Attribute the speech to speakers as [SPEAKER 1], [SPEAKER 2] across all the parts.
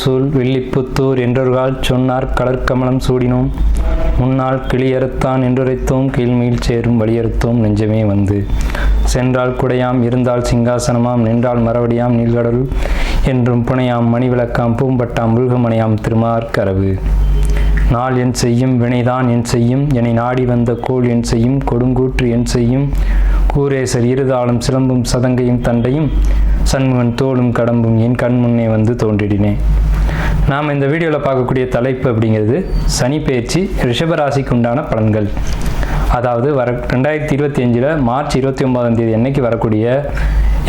[SPEAKER 1] சூழ் வில்லிப்புத்தூர் என்றொருகால் சொன்னார் கடற்கமலம் சூடினோம். முன்னால் கிளியறுத்தான் என்றுரைத்தோம் கீழ்மீள் சேரும் வழியறுத்தோம் நெஞ்சமே வந்து. சென்றால் குடையாம் இருந்தால் சிங்காசனமாம் நின்றால் மரவடியாம் நீள்கடல் என்றும் புனையாம் மணிவிளக்காம் பூம்பட்டாம் முருகமணியாம் திருமார்கரவு நாள் என் செய்யும் வினைதான் என் செய்யும் என்னை நாடி வந்த கோள் என் செய்யும் கொடுங்கூற்று என் செய்யும். கூரேசர் இருதாளும் சிலம்பும் சதங்கையும் தண்டையும் சண்முகன் தோளும் கடம்பும் என் கண் முன்னே வந்து தோன்றிடினேன் நாம் இந்த வீடியோவில் பார்க்கக்கூடிய தலைப்பு அப்படிங்கிறது சனி பயிற்சி ரிஷபராசிக்கு உண்டான பலன்கள். அதாவது வர ரெண்டாயிரத்தி இருபத்தி அஞ்சில் மார்ச் இருபத்தி ஒன்பதாம் தேதி அன்னைக்கு வரக்கூடிய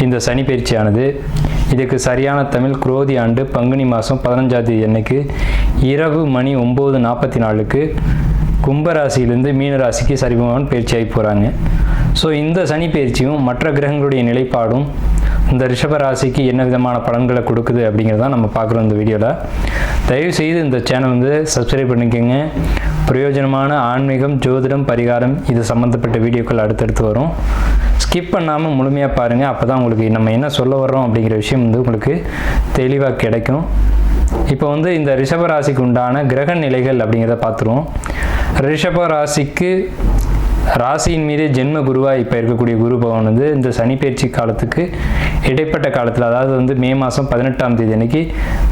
[SPEAKER 1] இந்த சனி பயிற்சியானது இதுக்கு சரியான தமிழ் குரோதி ஆண்டு பங்குனி மாதம் பதினஞ்சாம் தேதி அன்னைக்கு இரவு மணி ஒம்பது நாற்பத்தி நாலுக்கு கும்பராசியிலேருந்து மீனராசிக்கு சரிபகவான் பயிற்சியாகி போகிறாங்க ஸோ இந்த சனி பயிற்சியும் மற்ற கிரகங்களுடைய நிலைப்பாடும் இந்த ரிஷப ராசிக்கு என்ன விதமான பலன்களை கொடுக்குது அப்படிங்கிறத நம்ம பார்க்குறோம் இந்த வீடியோவில் தயவு செய்து இந்த சேனல் வந்து சப்ஸ்கிரைப் பண்ணிக்கோங்க. பிரயோஜனமான ஆன்மீகம் ஜோதிடம் பரிகாரம் இது சம்மந்தப்பட்ட வீடியோக்கள் அடுத்தடுத்து வரும். ஸ்கிப் பண்ணாமல் முழுமையாக பாருங்கள் அப்போ தான் உங்களுக்கு நம்ம என்ன சொல்ல வர்றோம் அப்படிங்கிற விஷயம் வந்து உங்களுக்கு தெளிவாக கிடைக்கும். இப்போ வந்து இந்த ரிஷப ராசிக்கு உண்டான கிரக நிலைகள் அப்படிங்கிறத பார்த்துருவோம். ரிஷப ராசிக்கு ராசியின் மீது ஜென்ம குருவாக இப்போ இருக்கக்கூடிய குரு பகவான் வந்து இந்த சனி பயிற்சி காலத்துக்கு இடைப்பட்ட காலத்தில் அதாவது வந்து மே மாதம் பதினெட்டாம் தேதி அன்னைக்கு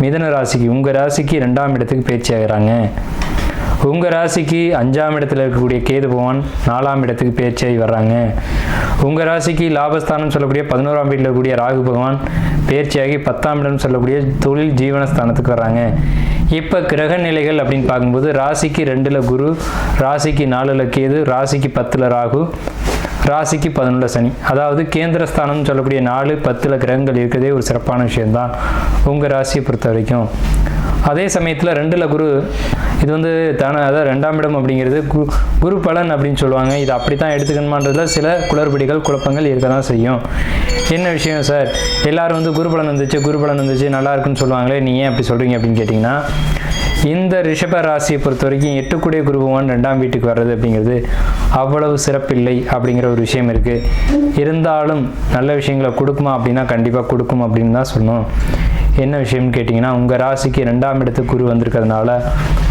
[SPEAKER 1] மிதன ராசிக்கு உங்கள் ராசிக்கு ரெண்டாம் இடத்துக்கு பயிற்சி ஆகிறாங்க. உங்கள் ராசிக்கு அஞ்சாம் இடத்துல இருக்கக்கூடிய கேது பகவான் நாலாம் இடத்துக்கு பேர்ச்சியாகி வர்றாங்க. உங்கள் ராசிக்கு லாபஸ்தானம் சொல்லக்கூடிய பதினோராம் வீட்டில் இருக்கக்கூடிய ராகு பகவான் பேர்ச்சியாகி பத்தாம் இடம் சொல்லக்கூடிய தொழில் ஜீவனஸ்தானத்துக்கு வர்றாங்க. இப்போ கிரக நிலைகள் அப்படின்னு பார்க்கும்போது ராசிக்கு ரெண்டில் குரு ராசிக்கு நாலில் கேது ராசிக்கு பத்தில் ராகு. ராசிக்கு பதினொன்று சனி. அதாவது கேந்திரஸ்தானம்னு சொல்லக்கூடிய நாலு பத்தில் கிரகங்கள் இருக்கிறதே ஒரு சிறப்பான விஷயம்தான் உங்கள் ராசியை பொறுத்த வரைக்கும் அதே சமயத்தில் ரெண்டில் குரு இது வந்து தானே அதாவது ரெண்டாம் இடம் அப்படிங்கிறது கு குரு பலன் அப்படின்னு சொல்லுவாங்க. இது அப்படி தான் எடுத்துக்கணுமான்றதுல சில குளறுபடிகள் குழப்பங்கள் இருக்க தான் செய்யும். என்ன விஷயம் சார்? எல்லோரும் வந்து குரு பலன் வந்துச்சு குரு பலன் வந்துச்சு நல்லா இருக்குன்னு சொல்லுவாங்களே நீ ஏன் அப்படி சொல்கிறீங்க அப்படின்னு கேட்டிங்கன்னா இந்த ரிஷப ராசியை பொறுத்த வரைக்கும் எட்டுக்குடைய குருபவான் ரெண்டாம் வீட்டுக்கு வர்றது அப்படிங்கிறது அவ்வளவு சிறப்பில்லை அப்படிங்கிற ஒரு விஷயம் இருக்குது இருந்தாலும் நல்ல விஷயங்களை கொடுக்குமா அப்படின்னா கண்டிப்பாக கொடுக்கும் அப்படின்னு தான் சொன்னோம் என்ன விஷயம்னு கேட்டிங்கன்னா உங்கள் ராசிக்கு ரெண்டாம் இடத்துக்கு குரு வந்திருக்கிறதுனால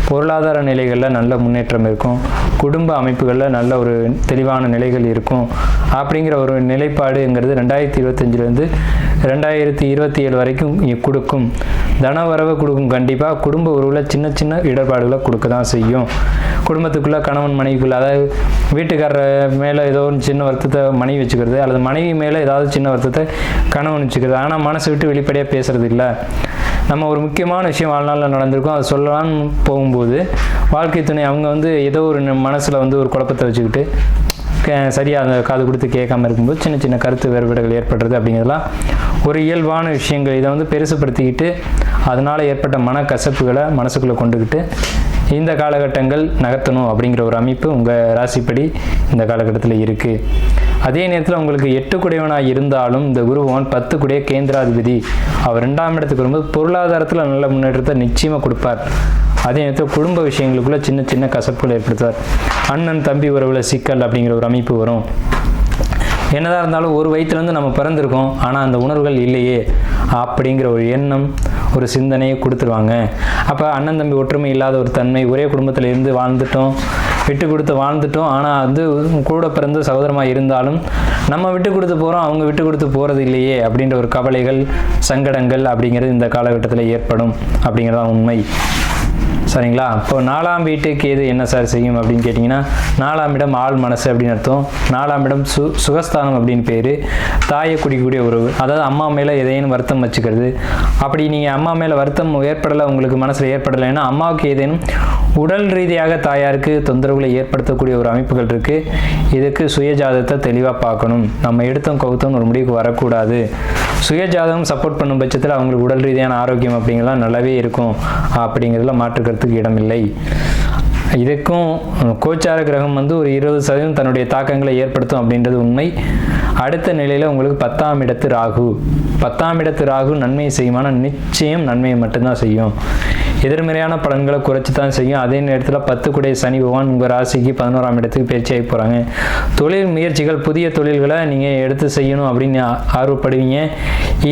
[SPEAKER 1] பொருளாதார நிலைகளில் நல்ல முன்னேற்றம் இருக்கும். குடும்ப அமைப்புகளில் நல்ல ஒரு தெளிவான நிலைகள் இருக்கும். அப்படிங்கிற ஒரு நிலைப்பாடுங்கிறது ரெண்டாயிரத்தி இருபத்தஞ்சிலேருந்து ரெண்டாயிரத்தி இருபத்தி ஏழு வரைக்கும் இ- கொடுக்கும். தனவரவை கொடுக்கும். கண்டிப்பாக குடும்ப உறவில் சின்ன சின்ன இடர்பாடுகளை கொடுக்க தான் செய்யும். குடும்பத்துக்குள்ளே கணவன் மனைவிக்குள்ள அதாவது வீட்டுக்காரர் மேலே ஏதோ ஒரு சின்ன வருத்தத்தை மனைவி வச்சுக்கிறது அல்லது மனைவி மேலே ஏதாவது சின்ன வருத்தத்தை கணவன் வச்சுக்கிறது. ஆனால் மனசு விட்டு வெளிப்படையாக பேசுறது இல்லை. நம்ம ஒரு முக்கியமான விஷயம் வாழ்நாளில் நடந்திருக்கும். அதை சொல்லலாம்னு போகும்போது வாழ்க்கை துணை அவங்க வந்து ஏதோ ஒரு மனசில் வந்து ஒரு குழப்பத்தை வச்சுக்கிட்டு சரியாக அந்த காது கொடுத்து கேட்காம இருக்கும்போது சின்ன சின்ன கருத்து வேறுபாடுகள் ஏற்படுறது அப்படிங்கிறதுலாம் ஒரு இயல்பான விஷயங்கள். இதை வந்து பெருசுப்படுத்திக்கிட்டு அதனால் ஏற்பட்ட மனக்கசப்புகளை மனசுக்குள்ளே கொண்டுக்கிட்டு இந்த காலகட்டங்கள் நகர்த்தணும் அப்படிங்கிற ஒரு அமைப்பு உங்கள் ராசிப்படி இந்த காலகட்டத்தில் இருக்குது அதே நேரத்தில் உங்களுக்கு எட்டு குடையவனாக இருந்தாலும் இந்த குரு பகவான் பத்து குடைய கேந்திராதிபதி. அவர் ரெண்டாம் இடத்துக்கு வரும்போது பொருளாதாரத்தில் நல்ல முன்னேற்றத்தை நிச்சயமாக கொடுப்பார். அதே நேரத்தில் குடும்ப விஷயங்களுக்குள்ள சின்ன சின்ன கசப்புகள் ஏற்படுத்துவார். அண்ணன் தம்பி உறவுல சிக்கல் அப்படிங்கிற ஒரு அமைப்பு வரும். என்னதான் இருந்தாலும் ஒரு வயிற்றுலேருந்து நம்ம பிறந்திருக்கோம் ஆனால் அந்த உணர்வுகள் இல்லையே அப்படிங்கிற ஒரு எண்ணம் ஒரு சிந்தனையை கொடுத்துருவாங்க. அப்போ அண்ணன் தம்பி ஒற்றுமை இல்லாத ஒரு தன்மை ஒரே குடும்பத்தில் இருந்து வாழ்ந்துட்டோம் விட்டு கொடுத்து வாழ்ந்துட்டோம். ஆனால் வந்து கூட பிறந்த சகோதரமாக இருந்தாலும் நம்ம விட்டு கொடுத்து போகிறோம் அவங்க விட்டு கொடுத்து போகிறது இல்லையே அப்படின்ற ஒரு கவலைகள் சங்கடங்கள் அப்படிங்கிறது இந்த காலகட்டத்தில் ஏற்படும் அப்படிங்கிறதான் உண்மை. சரிங்களா? இப்போ நாலாம் வீட்டுக்கு எது என்ன சார் செய்யும் அப்படின்னு கேட்டிங்கன்னா நாலாம் இடம் ஆள் மனசு அப்படின்னு அர்த்தம். நாலாம் இடம் சு சுகஸ்தானம் அப்படின்னு பேர். தாயை குடிக்கக்கூடிய உறவு. அதாவது அம்மா மேலே எதையும் வருத்தம் வச்சுக்கிறது. அப்படி நீங்கள் அம்மா மேலே வருத்தம் ஏற்படலை உங்களுக்கு மனசில் ஏற்படலைன்னா அம்மாவுக்கு ஏதேனும் உடல் ரீதியாக தாயாருக்கு தொந்தரவுகளை ஏற்படுத்தக்கூடிய ஒரு அமைப்புகள் இருக்குது இதுக்கு சுயஜாதத்தை தெளிவாக பார்க்கணும். நம்ம எடுத்தோம் கவுத்தோம் ஒரு முடிவுக்கு வரக்கூடாது. சுயஜாதகம் சப்போர்ட் பண்ணும் பட்சத்தில் அவங்களுக்கு உடல் ரீதியான ஆரோக்கியம் அப்படிங்கலாம் நல்லாவே இருக்கும். அப்படிங்கிறதுல இடமில்லை. இதுக்கும் கோச்சார கிரகம் வந்து ஒரு இருபது சதவீதம் தன்னுடைய தாக்கங்களை ஏற்படுத்தும் அப்படின்றது உண்மை. அடுத்த நிலையில் உங்களுக்கு பத்தாம் இடத்து ராகு. பத்தாம் இடத்து ராகு நன்மையை செய்யுமான நிச்சயம் நன்மையை மட்டும்தான் செய்யும். எதிர்மறையான பலன்களை குறைச்சி தான் செய்யும். அதே நேரத்தில் பத்து குடைய சனி பகவான் உங்கள் ராசிக்கு பதினோராம் இடத்துக்கு பயிற்சியாகி போகிறாங்க தொழில் முயற்சிகள் புதிய தொழில்களை நீங்கள் எடுத்து செய்யணும் அப்படின்னு ஆர்வப்படுவீங்க.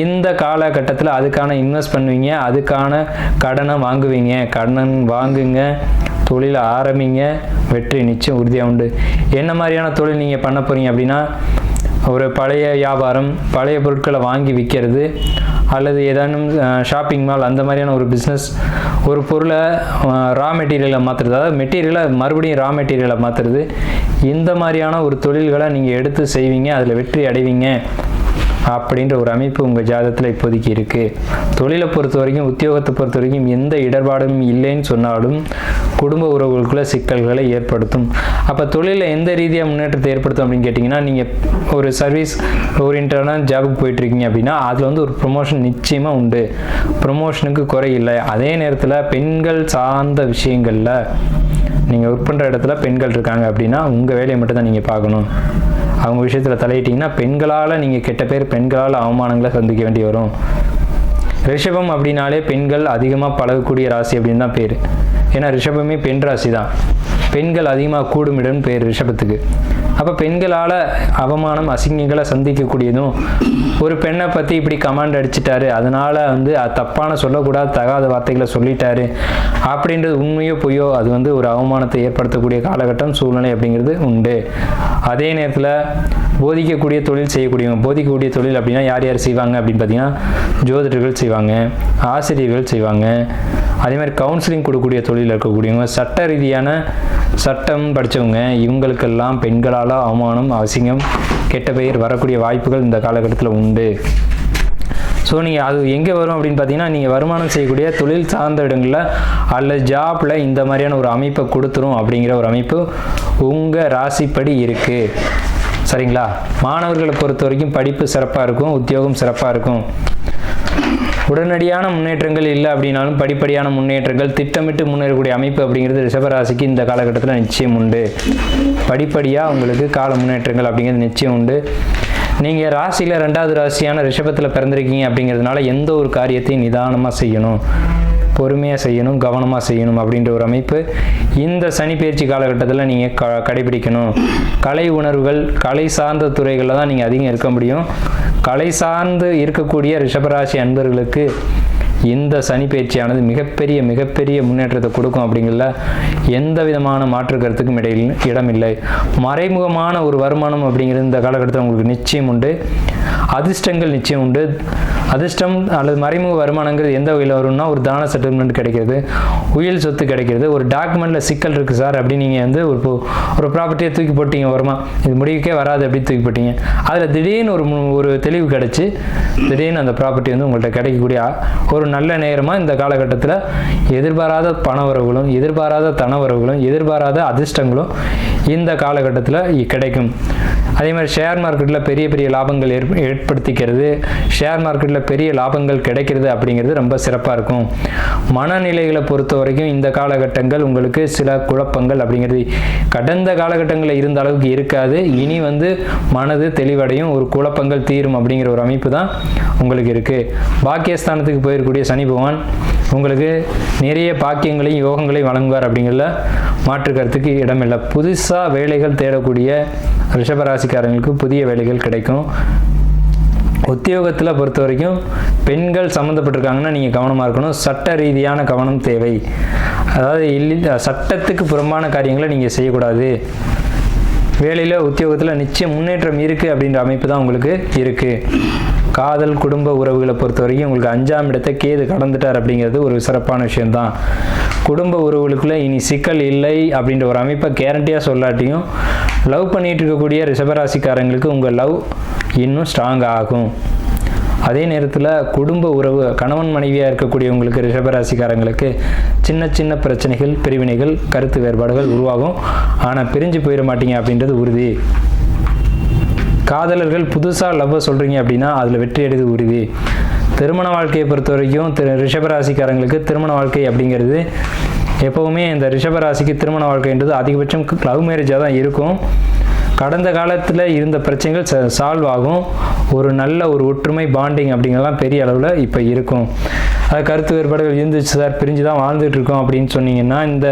[SPEAKER 1] இந்த காலகட்டத்தில் அதுக்கான இன்வெஸ்ட் பண்ணுவீங்க. அதுக்கான கடனை வாங்குவீங்க. கடன் வாங்குங்க. தொழிலை ஆரம்பிங்க வெற்றி நிச்சயம் உறுதியாக உண்டு. என்ன மாதிரியான தொழில் நீங்கள் பண்ண போகிறீங்க அப்படின்னா ஒரு பழைய வியாபாரம் பழைய பொருட்களை வாங்கி விற்கிறது அல்லது ஏதானும் ஷாப்பிங் மால் அந்த மாதிரியான ஒரு பிஸ்னஸ் ஒரு பொருளை ரா மெட்டீரியலை மாற்றுறது அதாவது மெட்டீரியலை மறுபடியும் ரா மெட்டீரியலை மாற்றுறது இந்த மாதிரியான ஒரு தொழில்களை நீங்கள் எடுத்து செய்வீங்க அதில் வெற்றி அடைவீங்க. அப்படின்ற ஒரு அமைப்பு உங்கள் ஜாதகத்தில் இப்போதைக்கு இருக்குது தொழிலை பொறுத்த வரைக்கும் உத்தியோகத்தை பொறுத்த வரைக்கும் எந்த இடர்பாடும் இல்லைன்னு சொன்னாலும் குடும்ப உறவுகளுக்குள்ள சிக்கல்களை ஏற்படுத்தும். அப்போ தொழிலில் எந்த ரீதியாக முன்னேற்றத்தை ஏற்படுத்தும் அப்படின்னு கேட்டிங்கன்னா நீங்கள் ஒரு சர்வீஸ் ஓரியன்டான ஜாபுக்கு போயிட்டுருக்கீங்க அப்படின்னா அதில் வந்து ஒரு ப்ரொமோஷன் நிச்சயமாக உண்டு. ப்ரொமோஷனுக்கு குறை இல்லை. அதே நேரத்தில் பெண்கள் சார்ந்த விஷயங்களில் நீங்கள் ஒர்க் பண்ணுற இடத்துல பெண்கள் இருக்காங்க அப்படின்னா உங்கள் வேலையை மட்டும் தான் நீங்கள் பார்க்கணும். அவங்க விஷயத்தில் தலையிட்டீங்கன்னா பெண்களால் நீங்கள் கெட்ட பேர் பெண்களால் அவமானங்களை சந்திக்க வேண்டி வரும். ரிஷபம் அப்படின்னாலே பெண்கள் அதிகமாக பழகக்கூடிய ராசி அப்படின்னு தான் பேர். ஏன்னா ரிஷபமே பெண் ராசி தான் பெண்கள் அதிகமாக கூடுமிடம் பேர் ரிஷபத்துக்கு. அப்போ பெண்களால் அவமானம் அசிங்கங்களை சந்திக்கக்கூடியதும் ஒரு பெண்ணை பற்றி இப்படி கமாண்ட் அடிச்சிட்டாரு அதனால் வந்து அது தப்பான சொல்லக்கூடாது தகாத வார்த்தைகளை சொல்லிட்டாரு அப்படின்றது உண்மையோ பொய்யோ அது வந்து ஒரு அவமானத்தை ஏற்படுத்தக்கூடிய காலகட்டம் சூழ்நிலை அப்படிங்கிறது உண்டு. அதே நேரத்தில் போதிக்கக்கூடிய தொழில் செய்யக்கூடியவங்க போதிக்கக்கூடிய தொழில் அப்படின்னா யார் யார் செய்வாங்க அப்படின்னு பார்த்தீங்கன்னா ஜோதிடர்கள் செய்வாங்க ஆசிரியர்கள் செய்வாங்க. அதே மாதிரி கவுன்சிலிங் கொடுக்கக்கூடிய தொழில் இருக்கக்கூடியவங்க சட்ட ரீதியான சட்டம் படித்தவங்க இவங்களுக்கெல்லாம் பெண்களால் அவமானம் அசிங்கம் கெட்ட பெயர் வரக்கூடிய வாய்ப்புகள் இந்த காலகட்டத்தில் உண்டு. ஸோ நீங்கள் அது எங்கே வரும் அப்படின்னு பார்த்தீங்கன்னா நீங்கள் வருமானம் செய்யக்கூடிய தொழில் சார்ந்த இடங்களில் அல்லது ஜாப்பில் இந்த மாதிரியான ஒரு அமைப்பை கொடுத்துரும் அப்படிங்கிற ஒரு அமைப்பு உங்கள் ராசிப்படி இருக்குது சரிங்களா? மாணவர்களை பொறுத்த வரைக்கும் படிப்பு சிறப்பாக இருக்கும் உத்தியோகம் சிறப்பாக இருக்கும். உடனடியான முன்னேற்றங்கள் இல்லை அப்படின்னாலும் படிப்படியான முன்னேற்றங்கள் திட்டமிட்டு முன்னேறக்கூடிய அமைப்பு அப்படிங்கிறது ரிஷபராசிக்கு இந்த காலகட்டத்தில் நிச்சயம் உண்டு. படிப்படியாக உங்களுக்கு கால முன்னேற்றங்கள் அப்படிங்கிறது நிச்சயம் உண்டு. நீங்கள் ராசியில் ரெண்டாவது ராசியான ரிஷபத்தில் பிறந்திருக்கீங்க அப்படிங்கிறதுனால எந்த ஒரு காரியத்தையும் நிதானமாக செய்யணும். பொறுமையாக செய்யணும் கவனமாக செய்யணும் அப்படின்ற ஒரு அமைப்பு இந்த சனி பயிற்சி காலகட்டத்தில் நீங்கள் க கடைபிடிக்கணும். கலை உணர்வுகள் கலை சார்ந்த துறைகளில் தான் நீங்கள் அதிகம் இருக்க முடியும். கலை சார்ந்து இருக்கக்கூடிய ரிஷபராசி அன்பர்களுக்கு இந்த சனி பயிற்சியானது மிகப்பெரிய மிகப்பெரிய முன்னேற்றத்தை கொடுக்கும் அப்படிங்கிறதுல எந்த விதமான மாற்று கருத்துக்கும் இடையில் இடமில்லை. மறைமுகமான ஒரு வருமானம் அப்படிங்கிறது இந்த காலகட்டத்தில் உங்களுக்கு நிச்சயம் உண்டு. அதிர்ஷ்டங்கள் நிச்சயம் உண்டு. அதிர்ஷ்டம் அல்லது மறைமுக வருமானங்கிறது எந்த வகையில் வரும்னா ஒரு தான செட்டில்மெண்ட் கிடைக்கிறது உயில் சொத்து கிடைக்கிறது. ஒரு டாக்குமெண்ட்டில் சிக்கல் இருக்குது சார் அப்படின்னு நீங்கள் வந்து ஒரு ஒரு ப்ராப்பர்ட்டியை தூக்கி போட்டீங்க வருமா இது முடிவுக்கே வராது அப்படின்னு தூக்கி போட்டீங்க. அதில் திடீர்னு ஒரு ஒரு தெளிவு கிடச்சி திடீர்னு அந்த ப்ராப்பர்ட்டி வந்து உங்கள்கிட்ட கிடைக்கக்கூடிய ஒரு நல்ல நேரமாக இந்த காலகட்டத்தில் எதிர்பாராத பணவரவுகளும் எதிர்பாராத தனவரவுகளும் எதிர்பாராத அதிர்ஷ்டங்களும் இந்த காலகட்டத்தில் கிடைக்கும். அதே மாதிரி ஷேர் மார்க்கெட்டில் பெரிய பெரிய லாபங்கள் ஏற்ப ஏற்படுத்திக்கிறது. ஷேர் மார்க்கெட்டில் பெரிய லாபங்கள் கிடைக்கிறது அப்படிங்கிறது ரொம்ப சிறப்பாக இருக்கும். மனநிலைகளை பொறுத்த வரைக்கும் இந்த காலகட்டங்கள் உங்களுக்கு சில குழப்பங்கள் அப்படிங்கிறது. கடந்த காலகட்டங்களில் இருந்த அளவுக்கு இருக்காது. இனி வந்து மனது தெளிவடையும் ஒரு குழப்பங்கள் தீரும் அப்படிங்கிற ஒரு அமைப்பு தான் உங்களுக்கு இருக்குது பாக்கியஸ்தானத்துக்கு போயிருக்கக்கூடிய சனி பகவான் உங்களுக்கு நிறைய பாக்கியங்களையும் யோகங்களையும் வழங்குவார் அப்படிங்கிறத மாற்று கருத்துக்கு இடமில்லை. புதுசாக வேலைகள் தேடக்கூடிய ரிஷபராசிக்காரங்களுக்கு புதிய வேலைகள் கிடைக்கும். உத்தியோகத்தில் பொறுத்த வரைக்கும் பெண்கள் சம்மந்தப்பட்டிருக்காங்கன்னா நீங்கள் கவனமாக இருக்கணும். சட்ட ரீதியான கவனம் தேவை. அதாவது இல்லை சட்டத்துக்கு புறம்பான காரியங்களை நீங்கள் செய்யக்கூடாது. வேலையில் உத்தியோகத்தில் நிச்சயம் முன்னேற்றம் இருக்குது அப்படின்ற அமைப்பு தான் உங்களுக்கு இருக்குது காதல் குடும்ப உறவுகளை பொறுத்த வரைக்கும் உங்களுக்கு அஞ்சாம் இடத்தை கேது கடந்துட்டார் அப்படிங்கிறது ஒரு சிறப்பான விஷயம்தான். குடும்ப உறவுகளுக்குள்ள இனி சிக்கல் இல்லை அப்படின்ற ஒரு அமைப்பை கேரண்டியாக சொல்லாட்டியும் லவ் பண்ணிட்டு இருக்கக்கூடிய ரிஷபராசிக்காரங்களுக்கு உங்கள் லவ் இன்னும் ஸ்ட்ராங் ஆகும். அதே நேரத்தில் குடும்ப உறவு கணவன் மனைவியாக இருக்கக்கூடியவங்களுக்கு ரிஷபராசிக்காரங்களுக்கு சின்ன சின்ன பிரச்சனைகள் பிரிவினைகள் கருத்து வேறுபாடுகள் உருவாகும். ஆனால் பிரிஞ்சு போயிட மாட்டீங்க அப்படின்றது உறுதி. காதலர்கள் புதுசாக லவ்வை சொல்கிறீங்க அப்படின்னா அதில் வெற்றி அடைது உறுதி. திருமண வாழ்க்கையை பொறுத்த வரைக்கும் திரு ரிஷபராசிக்காரங்களுக்கு திருமண வாழ்க்கை அப்படிங்கிறது எப்போவுமே இந்த ரிஷபராசிக்கு திருமண வாழ்க்கைன்றது அதிகபட்சம் லவ் மேரேஜாக தான் இருக்கும். கடந்த காலத்தில் இருந்த பிரச்சனைகள் ச சால்வ் ஆகும். ஒரு நல்ல ஒரு ஒற்றுமை பாண்டிங் அப்படிங்கிறதெல்லாம் பெரிய அளவில் இப்போ இருக்கும். கருத்து வேறுபாடுகள் இருந்துச்சு சார். பிரிஞ்சு தான் வாழ்ந்துட்டு இருக்கோம் அப்படின்னு சொன்னீங்கன்னா இந்த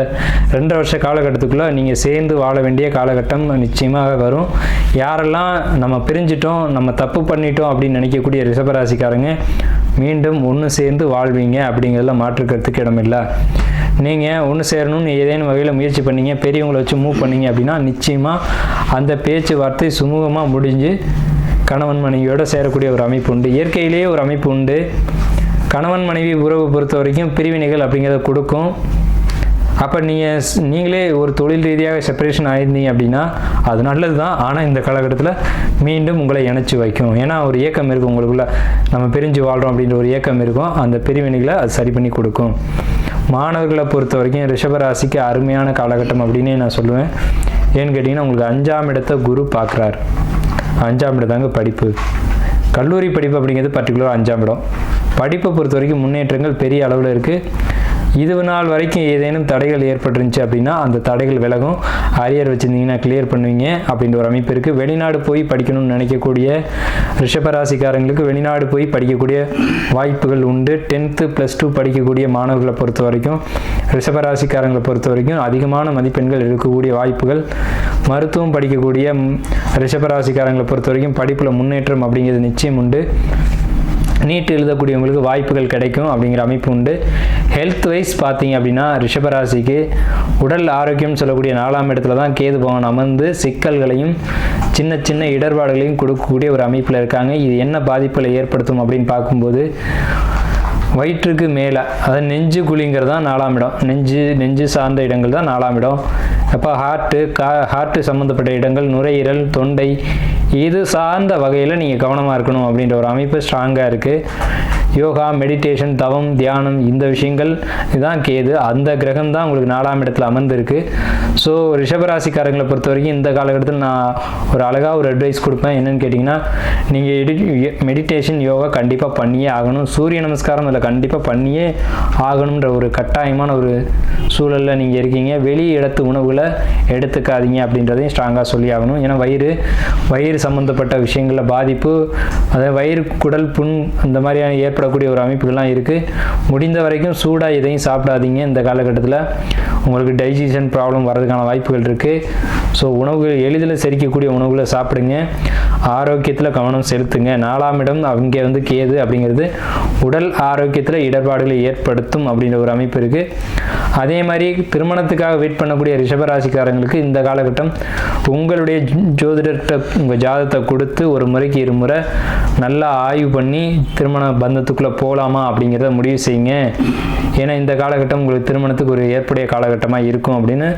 [SPEAKER 1] ரெண்டு வருஷ காலகட்டத்துக்குள்ளே நீங்கள் சேர்ந்து வாழ வேண்டிய காலகட்டம் நிச்சயமாக வரும். யாரெல்லாம் நம்ம பிரிஞ்சிட்டோம் நம்ம தப்பு பண்ணிட்டோம் அப்படின்னு நினைக்கக்கூடிய ரிஷபராசிக்காரங்க மீண்டும் ஒன்று சேர்ந்து வாழ்வீங்க அப்படிங்கிறதுல மாற்று கருத்துக்கு இடமில்லை. நீங்கள் ஒன்று சேரணும்னு ஏதேனும் வகையில் முயற்சி பண்ணீங்க பெரியவங்களை வச்சு மூவ் பண்ணீங்க அப்படின்னா நிச்சயமாக அந்த பேச்சுவார்த்தை சுமூகமாக முடிஞ்சு கணவன் மனைவியோடு சேரக்கூடிய ஒரு அமைப்பு உண்டு. இயற்கையிலேயே ஒரு அமைப்பு உண்டு. கணவன் மனைவி உறவு பொறுத்த வரைக்கும் பிரிவினைகள் அப்படிங்கிறத கொடுக்கும். அப்போ நீங்கள் நீங்களே ஒரு தொழில் ரீதியாக செப்பரேஷன் ஆயிருந்தீங்க அப்படின்னா அது நல்லது தான் ஆனால் இந்த காலகட்டத்தில் மீண்டும் உங்களை இணைச்சி வைக்கும். ஏன்னா ஒரு ஏக்கம் இருக்கும் உங்களுக்குள்ள நம்ம பிரிஞ்சு வாழ்கிறோம் அப்படின்ற ஒரு ஏக்கம் இருக்கும். அந்த பிரிவினைகளை அது சரி பண்ணி கொடுக்கும். மாணவர்களை பொறுத்த வரைக்கும் ரிஷபராசிக்கு அருமையான காலகட்டம் அப்படின்னே நான் சொல்லுவேன். ஏன்னு கேட்டிங்கன்னா உங்களுக்கு அஞ்சாம் இடத்தை குரு பார்க்குறாரு. அஞ்சாம் இடம் தாங்க படிப்பு. கல்லூரி படிப்பு அப்படிங்கிறது பர்டிகுலர் அஞ்சாம் இடம். படிப்பை பொறுத்த வரைக்கும் முன்னேற்றங்கள் பெரிய அளவில் இருக்குது இது நாள் வரைக்கும் ஏதேனும் தடைகள் ஏற்பட்டுருந்துச்சு அப்படின்னா அந்த தடைகள் விலகும். அரியர் வச்சுருந்தீங்கன்னா கிளியர் பண்ணுவீங்க அப்படின்ற ஒரு அமைப்பு இருக்குது வெளிநாடு போய் படிக்கணும்னு நினைக்கக்கூடிய ரிஷபராசிக்காரங்களுக்கு வெளிநாடு போய் படிக்கக்கூடிய வாய்ப்புகள் உண்டு. டென்த்து ப்ளஸ் டூ படிக்கக்கூடிய மாணவர்களை பொறுத்த வரைக்கும் ரிஷபராசிக்காரங்களை பொறுத்த வரைக்கும் அதிகமான மதிப்பெண்கள் இருக்கக்கூடிய வாய்ப்புகள். மருத்துவம் படிக்கக்கூடிய ரிஷபராசிக்காரங்களை பொறுத்த வரைக்கும் படிப்பில் முன்னேற்றம் அப்படிங்கிறது நிச்சயம் உண்டு. நீட் எழுதக்கூடியவங்களுக்கு வாய்ப்புகள் கிடைக்கும் அப்படிங்கிற அமைப்பு உண்டு. ஹெல்த் வைஸ் பார்த்தீங்க அப்படின்னா ரிஷபராசிக்கு உடல் ஆரோக்கியம் சொல்லக்கூடிய நாலாம் இடத்துல தான் கேது பவன் அமர்ந்து சிக்கல்களையும் சின்ன சின்ன இடர்பாடுகளையும் கொடுக்கக்கூடிய ஒரு அமைப்பில் இருக்காங்க. இது என்ன பாதிப்புகளை ஏற்படுத்தும் அப்படின்னு பார்க்கும்போது வயிற்றுக்கு மேலே அதாவது நெஞ்சு குழிங்கிறது தான் நாலாம் இடம். நெஞ்சு நெஞ்சு சார்ந்த இடங்கள் தான் நாலாம் இடம். அப்போ ஹார்ட்டு கா ஹார்ட்டு சம்மந்தப்பட்ட இடங்கள் நுரையீரல் தொண்டை இது சார்ந்த வகையில் நீங்கள் கவனமாக இருக்கணும் அப்படின்ற ஒரு அமைப்பு ஸ்ட்ராங்காக இருக்குது யோகா மெடிடேஷன் தவம் தியானம் இந்த விஷயங்கள் இதுதான் கேது. அந்த கிரகம் தான் உங்களுக்கு நாலாம் இடத்துல அமர்ந்திருக்கு. ஸோ ரிஷபராசிக்காரங்களை பொறுத்த வரைக்கும் இந்த காலகட்டத்தில் நான் ஒரு அழகாக ஒரு அட்வைஸ் கொடுப்பேன். என்னென்னு கேட்டிங்கன்னா நீங்கள் எடி மெடிடேஷன் யோகா கண்டிப்பாக பண்ணியே ஆகணும். சூரிய நமஸ்காரம் அதில் கண்டிப்பாக பண்ணியே ஆகணுன்ற ஒரு கட்டாயமான ஒரு சூழலில் நீங்கள் இருக்கீங்க. வெளி இடத்து உணவுகளை எடுத்துக்காதீங்க அப்படின்றதையும் ஸ்ட்ராங்காக சொல்லி ஆகணும். ஏன்னா வயிறு வயிறு சம்மந்தப்பட்ட விஷயங்களில் பாதிப்பு. அதாவது வயிறு குடல் புண் அந்த மாதிரியான சாப்பிடக்கூடிய ஒரு அமைப்புகள்லாம் இருக்குது முடிந்த வரைக்கும் சூடாக எதையும் சாப்பிடாதீங்க. இந்த காலகட்டத்தில் உங்களுக்கு டைஜஷன் ப்ராப்ளம் வர்றதுக்கான வாய்ப்புகள் இருக்குது ஸோ உணவுகள் எளிதில் செரிக்கக்கூடிய உணவுகளை சாப்பிடுங்க. ஆரோக்கியத்தில் கவனம் செலுத்துங்க. நாலாம் இடம் அங்கே வந்து கேது அப்படிங்கிறது உடல் ஆரோக்கியத்தில் இடர்பாடுகளை ஏற்படுத்தும் அப்படின்ற ஒரு அமைப்பு இருக்குது அதே மாதிரி திருமணத்துக்காக வெயிட் பண்ணக்கூடிய ரிஷபராசிக்காரங்களுக்கு இந்த காலகட்டம் உங்களுடைய ஜோதிடர்கிட்ட உங்கள் ஜாதத்தை கொடுத்து ஒரு முறைக்கு இருமுறை நல்லா ஆய்வு பண்ணி திருமண பந்தத்துக்குள்ளே போகலாமா அப்படிங்கிறத முடிவு செய்யுங்க. ஏன்னா இந்த காலகட்டம் உங்களுக்கு திருமணத்துக்கு ஒரு ஏற்புடைய காலகட்டமாக இருக்கும் அப்படின்னு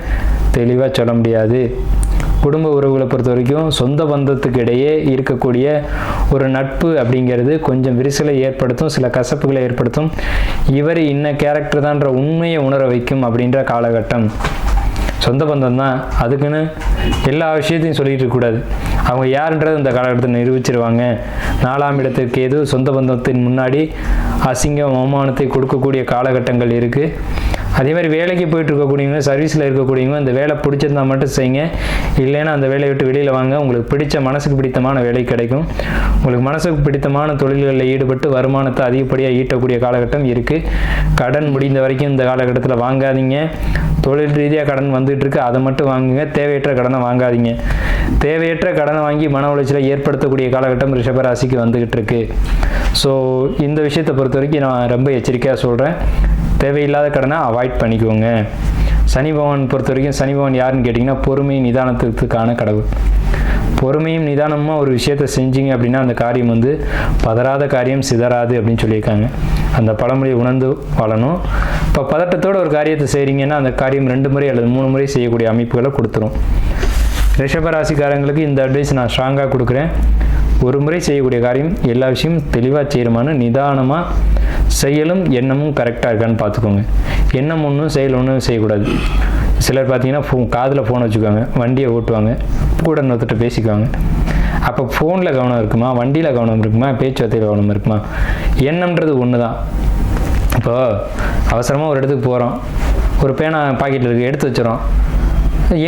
[SPEAKER 1] தெளிவாக சொல்ல முடியாது. குடும்ப உறவுகளை பொறுத்த வரைக்கும் சொந்த பந்தத்துக்கு இடையே இருக்கக்கூடிய ஒரு நட்பு அப்படிங்கிறது கொஞ்சம் விரிசலை ஏற்படுத்தும் சில கசப்புகளை ஏற்படுத்தும். இவர் இன்ன கேரக்டர் தான்ற உண்மையை உணர வைக்கும் அப்படின்ற காலகட்டம். சொந்த பந்தம் தான் அதுக்குன்னு எல்லா விஷயத்தையும் சொல்லிட்டு இருக்கக்கூடாது அவங்க யாருன்றது இந்த காலகட்டத்தில் நிரூபிச்சிருவாங்க. நாலாம் இடத்திற்கு எது சொந்த பந்தத்தின் முன்னாடி அசிங்கம் அவமானத்தை கொடுக்கக்கூடிய காலகட்டங்கள் இருக்குது அதே மாதிரி வேலைக்கு போயிட்டு இருக்கக்கூடியவங்க சர்வீஸில் இருக்கக்கூடியவங்க இந்த வேலை பிடிச்சிருந்தா மட்டும் செய்யுங்க. இல்லைன்னா அந்த வேலையை விட்டு வெளியில் வாங்க. உங்களுக்கு பிடிச்ச மனசுக்கு பிடித்தமான வேலை கிடைக்கும். உங்களுக்கு மனசுக்கு பிடித்தமான தொழில்களில் ஈடுபட்டு வருமானத்தை அதிகப்படியாக ஈட்டக்கூடிய காலகட்டம் இருக்குது கடன் முடிந்த வரைக்கும் இந்த காலகட்டத்தில் வாங்காதீங்க. தொழில் ரீதியாக கடன் வந்துட்டு இருக்கு அதை மட்டும் வாங்குங்க. தேவையற்ற கடனை வாங்காதீங்க. தேவையற்ற கடனை வாங்கி மன உளைச்சலை ஏற்படுத்தக்கூடிய காலகட்டம் ரிஷபராசிக்கு வந்துகிட்டு இருக்கு ஸோ இந்த விஷயத்தை பொறுத்த வரைக்கும் நான் ரொம்ப எச்சரிக்கையாக சொல்கிறேன் தேவையில்லாத கடனை அவாய்ட் பண்ணிக்கோங்க. சனி பகவான் பொறுத்த வரைக்கும் சனி பகவான் யாருன்னு கேட்டிங்கன்னா பொறுமை நிதானத்துக்கான கடவுள். பொறுமையும் நிதானமாக ஒரு விஷயத்தை செஞ்சீங்க அப்படின்னா அந்த காரியம் வந்து பதறாத காரியம் சிதறாது அப்படின்னு சொல்லியிருக்காங்க. அந்த பழமொழியை உணர்ந்து வாழணும். இப்போ பதட்டத்தோட ஒரு காரியத்தை செய்கிறீங்கன்னா அந்த காரியம் ரெண்டு முறை அல்லது மூணு முறை செய்யக்கூடிய அமைப்புகளை கொடுத்துரும். ரிஷபராசிக்காரங்களுக்கு இந்த அட்வைஸ் நான் ஸ்ட்ராங்காக கொடுக்குறேன். ஒரு முறை செய்யக்கூடிய காரியம் எல்லா விஷயமும் தெளிவாக செய்யணுமான்னு நிதானமாக செயலும் எண்ணமும் கரெக்டாக இருக்கான்னு பார்த்துக்கோங்க. எண்ணம் ஒன்றும் செயல் ஒன்றும் செய்யக்கூடாது. சிலர் பார்த்தீங்கன்னா ஃபோ காதில் ஃபோன் வச்சுக்குவாங்க வண்டியை ஓட்டுவாங்க கூட இன்னொருத்தட்ட பேசிக்குவாங்க. அப்போ ஃபோனில் கவனம் இருக்குமா? வண்டியில் கவனம் இருக்குமா? பேச்சுவார்த்தையில் கவனம் இருக்குமா? எண்ணம்ன்றது ஒன்று தான் இப்போது அவசரமாக ஒரு இடத்துக்கு போகிறோம் ஒரு பேனா பாக்கெட்டில் இருக்குது எடுத்து வச்சிடறோம்.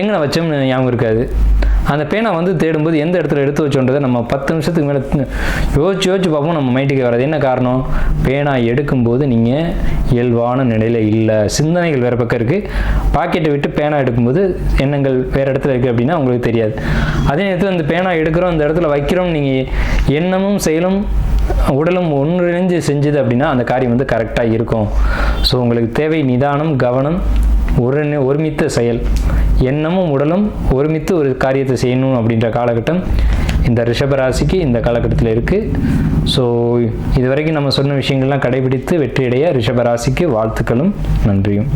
[SPEAKER 1] எங்கே வச்சோம்னு ஞாபகம் இருக்காது. அந்த பேனா வந்து தேடும்போது எந்த இடத்துல எடுத்து வச்சோன்றதை நம்ம பத்து நிமிஷத்துக்கு மேலே யோசிச்சு யோசிச்சு பார்ப்போம். நம்ம மைண்டுக்கு வராது. என்ன காரணம்? பேனா எடுக்கும்போது நீங்கள் இயல்பான நிலையில் இல்லை. சிந்தனைகள் வேறு பக்கம் இருக்குது பாக்கெட்டை விட்டு பேனா எடுக்கும்போது எண்ணங்கள் வேறு இடத்துல இருக்குது அப்படின்னா உங்களுக்கு தெரியாது. அதே நேரத்தில் அந்த பேனா எடுக்கிறோம் அந்த இடத்துல வைக்கிறோம் நீங்கள் எண்ணமும் செயலும் உடலும் ஒன்றிணைஞ்சு செஞ்சுது அப்படின்னா அந்த காரியம் வந்து கரெக்டாக இருக்கும். ஸோ உங்களுக்கு தேவை நிதானம் கவனம் ஒரு ஒருமித்த செயல். எண்ணமும் உடலும் ஒருமித்து ஒரு காரியத்தை செய்யணும் அப்படின்ற காலகட்டம் இந்த ரிஷபராசிக்கு இந்த காலகட்டத்தில் இருக்குது ஸோ இதுவரைக்கும் நம்ம சொன்ன விஷயங்கள்லாம் கடைபிடித்து வெற்றியடைய ரிஷபராசிக்கு வாழ்த்துக்களும் நன்றியும்.